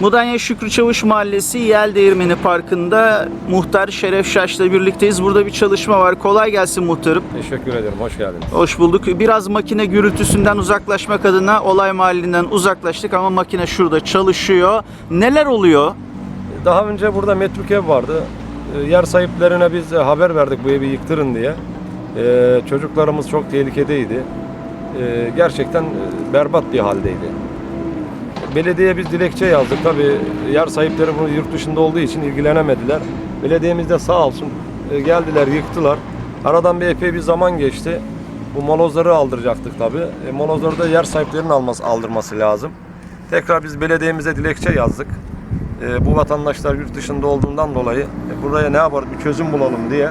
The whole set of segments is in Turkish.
Mudanya Şükrü Çavuş Mahallesi Yel Değirmeni Parkı'nda muhtar Şeref Şaş'la birlikteyiz. Burada bir çalışma var. Kolay gelsin muhtarım. Teşekkür ederim, hoş geldiniz. Hoş bulduk. Biraz makine gürültüsünden uzaklaşmak adına olay mahallinden uzaklaştık ama makine şurada çalışıyor. Neler oluyor? Daha önce burada metruk ev vardı. Ee, Yer sahiplerine biz e, haber verdik bu evi yıktırın diye. Ee, Çocuklarımız çok tehlikedeydi. Ee, Gerçekten e, berbat bir haldeydi. Belediyeye biz dilekçe yazdık. Tabii yer sahipleri bunu yurt dışında olduğu için ilgilenemediler. Belediyemiz de sağ olsun e, geldiler, yıktılar. Aradan bir epey bir zaman geçti. Bu molozları aldıracaktık tabii. E, molozları da yer sahiplerinin alması, aldırması lazım. Tekrar biz belediyemize dilekçe yazdık. E, bu vatandaşlar yurt dışında olduğundan dolayı e, buraya ne yaparız bir çözüm bulalım diye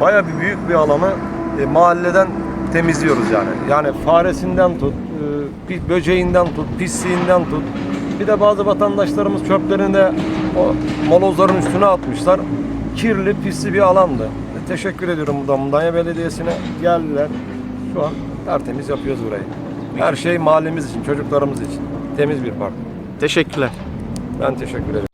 baya bir büyük bir alanı e, mahalleden temizliyoruz yani. Yani faresinden tut, e, pi- böceğinden tut, pisliğinden tut. Bir de bazı vatandaşlarımız çöplerini de o molozların üstüne atmışlar. Kirli, pisli bir alandı. E, teşekkür ediyorum buradan Mudanya Belediyesi'ne. Geldiler. Şu an tertemiz yapıyoruz burayı. Her şey mahallemiz için, çocuklarımız için. Temiz bir park. Teşekkürler. Ben teşekkür ederim.